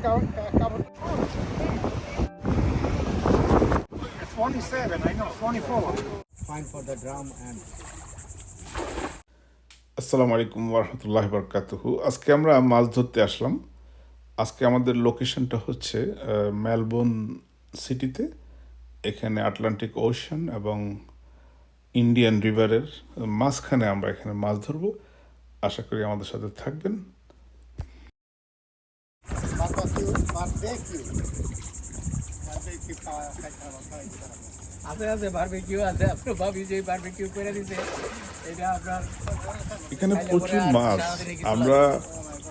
covered. 27, I know, 24. Fine for the drum and আসসালামু আলাইকুম ওরহমতুল্লাহ বরকাতুহু আজকে আমরা মাছ ধরতে আসলাম আজকে আমাদের লোকেশনটা হচ্ছে মেলবোর্ন সিটিতে এখানে আটলান্টিক ওশান এবং ইন্ডিয়ান রিভারের মাঝখানে আমরা এখানে মাছ ধরবো আশা করি আমাদের সাথে থাকবেন আছে আছে বারবিকিউ আছে। আপনার ভাবি যে বারবিকিউ করে এটা আপনার এখানে প্রচুর মাছ। আমরা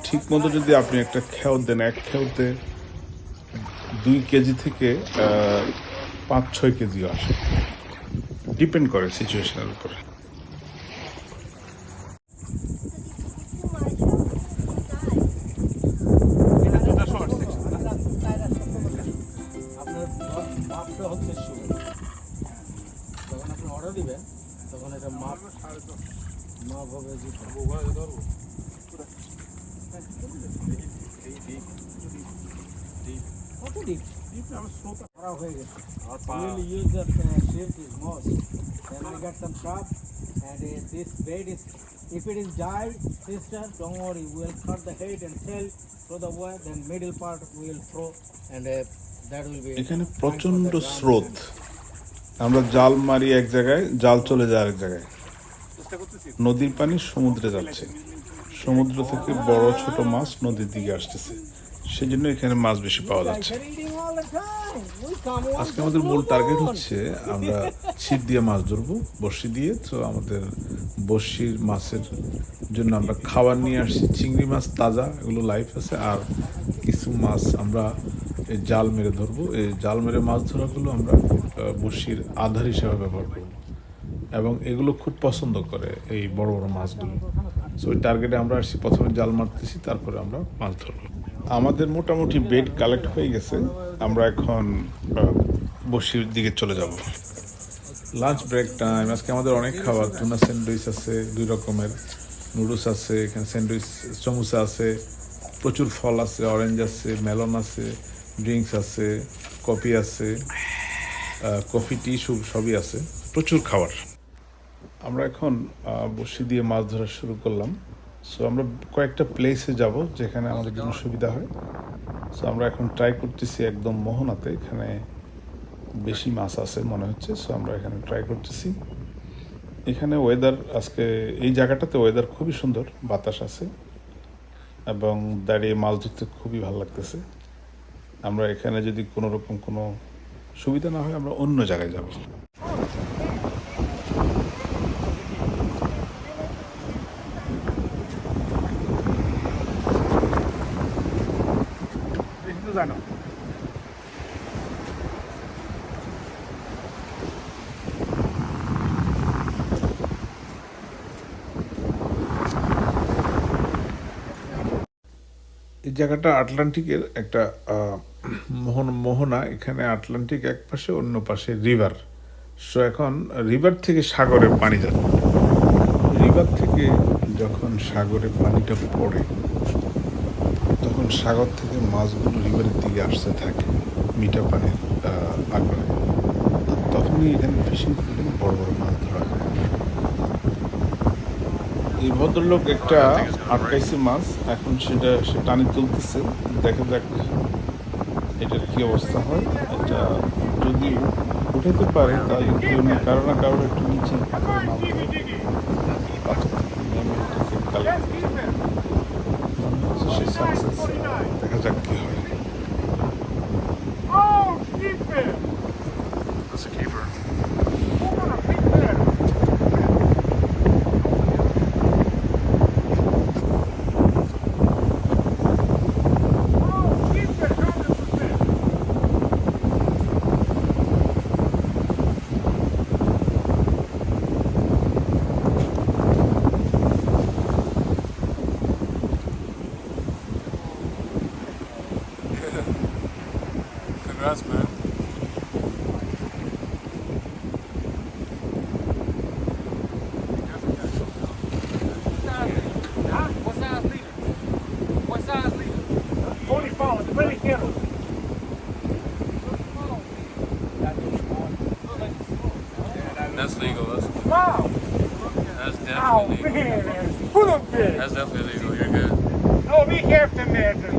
ঠিক মতো যদি আপনি একটা খেও দেন এক খেওতে দুই কেজি থেকে পাঁচ ছয় কেজি আসে। ডিপেন্ড করে সিচুয়েশনের উপরে। মাপটা হচ্ছে শুরু যখন আপনি অর্ডার দিবেন তখন এটা মাপ মাপ হবে যেটা কত ডিপ করা হয়ে গেছে We will use the uh, shrimp is most. Then we get some sharp and uh, this bait is if it is dry, sister, don't worry, we will cut the head and tail through the wire, then middle part we will throw and uh, that will be এখানে প্রচণ্ড স্রোত। আমরা জাল মারি এক জায়গায় জাল চলে যায় আরেক জায়গায়। নদীর পানি সমুদ্রে যাচ্ছে। সমুদ্র থেকে বড় ছোট মাছ নদীর দিকে আসতেছে। সেই জন্য এখানে মাছ বেশি পাওয়া যাচ্ছে। আজকে আমাদের মূল টার্গেট হচ্ছে আমরা ছিপ দিয়ে মাছ ধরবো বড়শি দিয়ে। তো আমাদের বড়শির মাছের জন্য আমরা খাবার নিয়ে আসছি। চিংড়ি মাছ তাজা এগুলো লাইফ আছে। আর কিছু মাছ আমরা এই জাল মেরে ধরবো। এই জাল মেরে মাছ ধরাগুলো আমরা বড়শির আধার হিসেবে ব্যবহার করব। এবং এগুলো খুব পছন্দ করে এই বড় বড় মাছগুলো। সো ওই টার্গেটে আমরা আসছি, প্রথমে জাল মারতেছি, তারপরে আমরা মাছ ধরবো। আমাদের মোটামুটি বেড কালেক্ট হয়ে গেছে। আমরা এখন বসির দিকে চলে যাব। লাঞ্চ ব্রেক টাইম আজকে আমাদের অনেক খাবার। টুনা স্যান্ডউইচ আছে, দুই রকমের। নুডলস আছে, এখানে স্যান্ডউইচ সমুসা আছে, প্রচুর ফল আছে অরেঞ্জ আছে মেলন আছে। ড্রিঙ্কস আছে কফি আছে কফি টি সব সবই আছে। প্রচুর খাবার। আমরা এখন বড়শি দিয়ে মাছ ধরা শুরু করলাম। সো আমরা কয়েকটা প্লেসে যাব যেখানে আমাদের জন্য সুবিধা হয়। সো আমরা এখন ট্রাই করতেছি একদম মোহনাতে, এখানে বেশি মাছ আছে মনে হচ্ছে। সো আমরা এখানে ট্রাই করতেছি। এখানে ওয়েদার আজকে এই জায়গাটাতে ওয়েদার খুবই সুন্দর, বাতাস আছে। এবং দাঁড়িয়ে মাছ ধরতে খুবই ভালো লাগতেছে। আমরা এখানে যদি কোনো রকম কোনো সুবিধা না হয়, আমরা অন্য জায়গায় যাব। এই জায়গাটা আটলান্টিকের একটা মোহন মোহনা এখানে আটলান্টিক এক পাশে, অন্য পাশে রিভার। সো এখন রিভার থেকে সাগরে পানি যাচ্ছে। রিভার থেকে যখন সাগরে পানিটা পড়ে, তখন সাগর থেকে মাছগুলো রিভারের দিকে আসতে থাকে মিঠা পানির আগ্রহে। তখনই এখানে ফিশিং করলে বড় বড় মাছ ধরা যায়। এই ভদ্রলোক একটা আটকাইছে মাছ, এখন সেটা সে টানি তুলতেছে। দেখা যাক এটার কী অবস্থা হয়? এটা যদি উঠাতে পারে, তাহলে না কারও না একটু নিচে নামতে grass, man. That's legal, that's legal. Wow! That's definitely oh, legal. Man. That's definitely legal, you're good. Oh, be careful, man.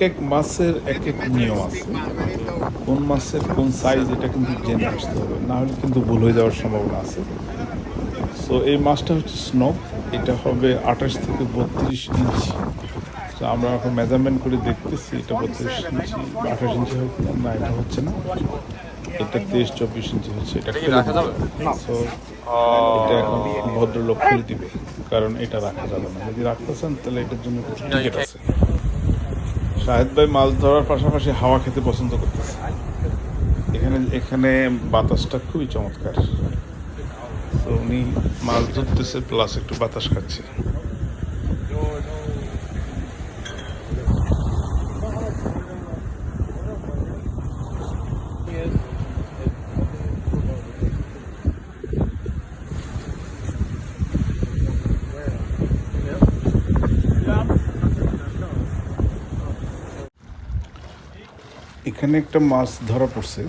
এক এক মাছের এক এক নিয়ম আছে। কোন মাছের কোন সাইজ এটা কিন্তু জেনে আসতে হবে। না হলে কিন্তু ভুল হয়ে যাওয়ার সম্ভাবনা আছে। সো এই মাছটা হচ্ছে স্নোক এটা হবে আঠাশ থেকে বত্রিশ ইঞ্চি তো আমরা এখন মেজারমেন্ট করে দেখতেছি এটা বত্রিশ ইঞ্চি আঠাশ ইঞ্চি হয় কিনা না এটা হচ্ছে না। এটা তেইশ চব্বিশ ইঞ্চি হচ্ছে। এটা। So, এটা এখন ভদ্রলোক ফেলে দিবে। কারণ এটা রাখা যাবে না। যদি রাখতে চান তাহলে এটার জন্য টিকিট আছে। শাহেদ ভাই মাছ ধরার পাশাপাশি হাওয়া খেতে পছন্দ করতেছে। এখানে এখানে বাতাসটা খুবই চমৎকার। তো উনি মাছ ধরতেছে প্লাস একটু বাতাস খাচ্ছে। এখানে একটা মাছ ধরা পড়ছে।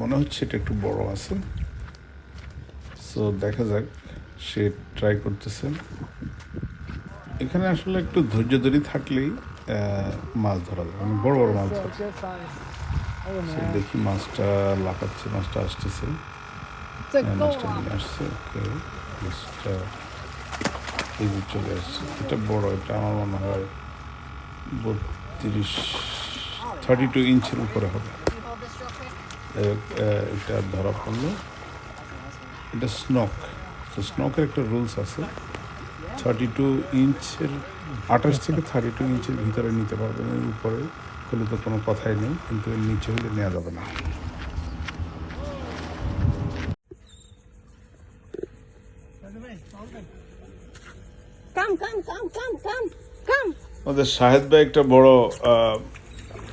মনে হচ্ছে এটা একটু বড় আছে। সো দেখা যাক সে ট্রাই করতেছে। এখানে আসলে একটু ধৈর্য ধরে থাকলেই মাছ ধরা যায়। মানে বড় বড় মাছ ধরা। দেখি মাছটা লাফাচ্ছে মাছটা আসতেছে। হ্যাঁ, মাছটা নিয়ে আসছে ওকে। মাছটা এই চলে আসছে। এটা বড় এটা আমার মনে হয় বত্রিশ থার্টি টু ইঞ্চের উপরে হবে। এটা ধরা পড়ল। এটা স্নক। তো স্নকের একটা রুলস আছে থার্টি টু ইঞ্চের আঠাশ থেকে থার্টি টু ইঞ্চের ভিতরে নিতে পারবেন এর উপরে হলে তো কোনো কথাই নেই কিন্তু এর নিচে হলে নেওয়া যাবে না. আমাদের শাহেদ ভাই একটা বড়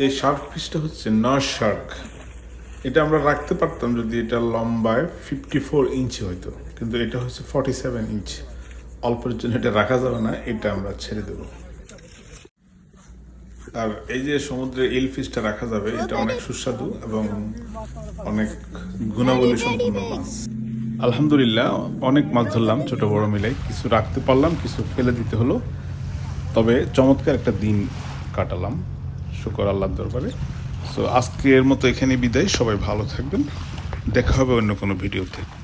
এই শার্ক ফিশটা হচ্ছে নর শার্ক এটা আমরা রাখতে পারতাম যদি এটা লম্বায় ফিফটি ফোর ইঞ্চি হইতো। কিন্তু এটা হচ্ছে ফর্টি সেভেন ইঞ্চ অল্পের জন্য এটা রাখা যাবে না, এটা আমরা ছেড়ে দেব। আর এই যে সমুদ্রে ইল ফিশটা রাখা যাবে, এটা অনেক সুস্বাদু এবং অনেক গুণাবলী সম্পন্ন মাছ। আলহামদুলিল্লাহ, অনেক মাছ ধরলাম ছোট বড় মিলে। কিছু রাখতে পারলাম, কিছু ফেলে দিতে হলো। তবে চমৎকার একটা দিন কাটালাম। শুকর আল্লাহর দরবারে। সো আজকের মতো এখানে বিদায়। সবাই ভালো থাকবেন। দেখা হবে অন্য কোনো ভিডিওতে।